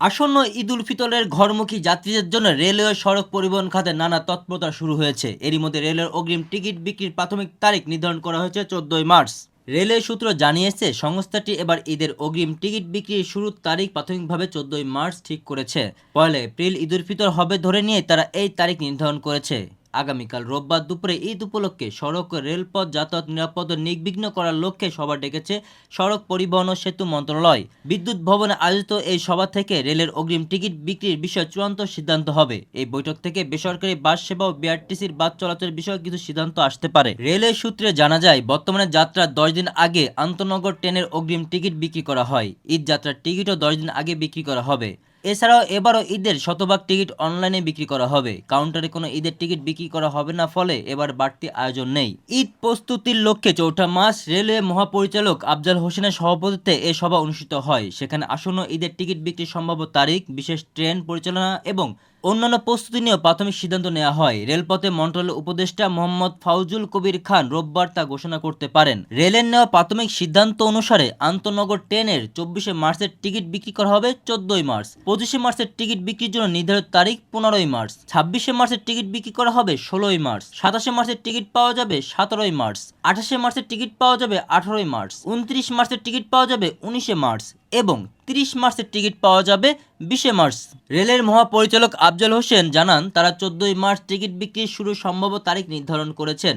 আসন্ন ঈদ উল ফিতরের ঘরমুখী যাত্রীদের জন্য রেলওয়ে সড়ক পরিবহন খাতে নানা তৎপরতা শুরু হয়েছে। এরই মধ্যে রেলের অগ্রিম টিকিট বিক্রির প্রাথমিক তারিখ নির্ধারণ করা হয়েছে চোদ্দই মার্চ। রেলওয়ে সূত্র জানিয়েছে, সংস্থাটি এবার ঈদের অগ্রিম টিকিট বিক্রির শুরুর তারিখ প্রাথমিকভাবে চোদ্দই মার্চ ঠিক করেছে। পয়লা এপ্রিল ঈদুল ফিতর হবে ধরে নিয়ে তারা এই তারিখ নির্ধারণ করেছে। আগামীকাল রোববার দুপুরে ঈদ উপলক্ষে সড়ক, রেলপথ, যাতায়াত, নিরাপদ নির্বিঘ্ন করার লক্ষ্যে সভা ডেকেছে সড়ক পরিবহন ও সেতু মন্ত্রণালয়। বিদ্যুৎ ভবনে আয়োজিত এই সভা থেকে রেলের অগ্রিম টিকিট বিক্রির বিষয়ে চূড়ান্ত সিদ্ধান্ত হবে। এই বৈঠক থেকে বেসরকারি বাস সেবা ও বিআরটিসির বাস চলাচলের বিষয়ে কিছু সিদ্ধান্ত আসতে পারে। রেলওয়ে সূত্রে জানা যায়, বর্তমানে যাত্রার দশ দিন আগে আন্তনগর ট্রেনের অগ্রিম টিকিট বিক্রি করা হয়। ঈদ যাত্রার টিকিটও দশ দিন আগে বিক্রি করা হবে। এছাড়াও এবারও ঈদের শতভাগ টিকিট অনলাইনে বিক্রি করা হবে। কাউন্টারে কোনো ঈদের টিকিট বিক্রি করা হবে না, ফলে এবার বাড়তি আয়োজন নেই। ঈদ প্রস্তুতির লক্ষ্যে চৌঠা মাস রেলওয়ে মহাপরিচালক আফজাল হোসেনের সভাপতিত্বে এ সভা অনুষ্ঠিত হয়। সেখানে আসন্ন ঈদের টিকিট বিক্রির সম্ভাব্য তারিখ, বিশেষ ট্রেন পরিচালনা এবং অন্যান্য প্রস্তুতি নিয়েও প্রাথমিক সিদ্ধান্ত নেওয়া হয়। রেলপথে মন্ত্রণালয়ের উপদেষ্টা মোহাম্মদ ফাউজুল কবির খান রোববার তা ঘোষণা করতে পারেন। রেলের নেওয়া প্রাথমিক সিদ্ধান্ত অনুসারে আন্তনগর ট্রেনের চব্বিশে মার্চের টিকিট বিক্রি করা হবে চোদ্দই মার্চ, পঁচিশে মার্চের টিকিট বিক্রির জন্য নির্ধারিত তারিখ পনেরোই মার্চ, ছাব্বিশে মার্চের টিকিট বিক্রি করা হবে ষোলোই মার্চ, সাতাশে মার্চের টিকিট পাওয়া যাবে সতেরোই মার্চ, আঠাশে মার্চের টিকিট পাওয়া যাবে আঠারোই মার্চ, উনত্রিশ মার্চের টিকিট পাওয়া যাবে উনিশে মার্চ এবং তিরিশ মার্চের টিকিট পাওয়া যাবে বিশে মার্চ। রেলের মহাপরিচালক আফজল হোসেন জানান, তারা চোদ্দই মার্চ টিকিট বিক্রির শুরু সম্ভাব্য তারিখ নির্ধারণ করেছেন।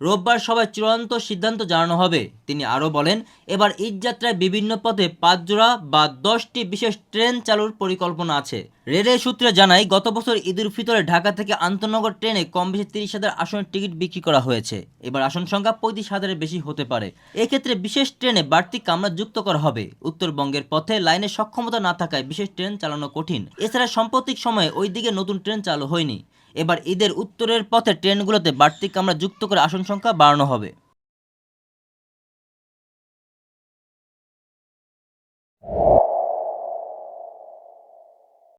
রোববার সভায় চূড়ান্ত সিদ্ধান্ত জানানো হবে। তিনি আরও বলেন, এবার ঈদ যাত্রায় বিভিন্ন পথে পাঁচ জোড়া বা দশটি বিশেষ ট্রেন চালুর পরিকল্পনা আছে। রেলের সূত্রে জানায়, গত বছর ঈদুল ফিতরে ঢাকা থেকে আন্তনগর ট্রেনে কম বেশি তিরিশ হাজার আসনের টিকিট বিক্রি করা হয়েছে। এবার আসন সংখ্যা পঁয়ত্রিশ হাজারের বেশি হতে পারে। এক্ষেত্রে বিশেষ ট্রেনে বাড়তি কামরা যুক্ত করা হবে। উত্তরবঙ্গের পথে লাইনের সক্ষমতা না থাকায় বিশেষ ট্রেন চালানো কঠিন। এছাড়া সাম্প্রতিক সময়ে ওই দিকে নতুন ট্রেন চালু হয়নি। এবার ঈদের উত্তরের পথে ট্রেনগুলোতে বাড়তি কামরা যুক্ত করে আসন সংখ্যা বাড়ানো হবে।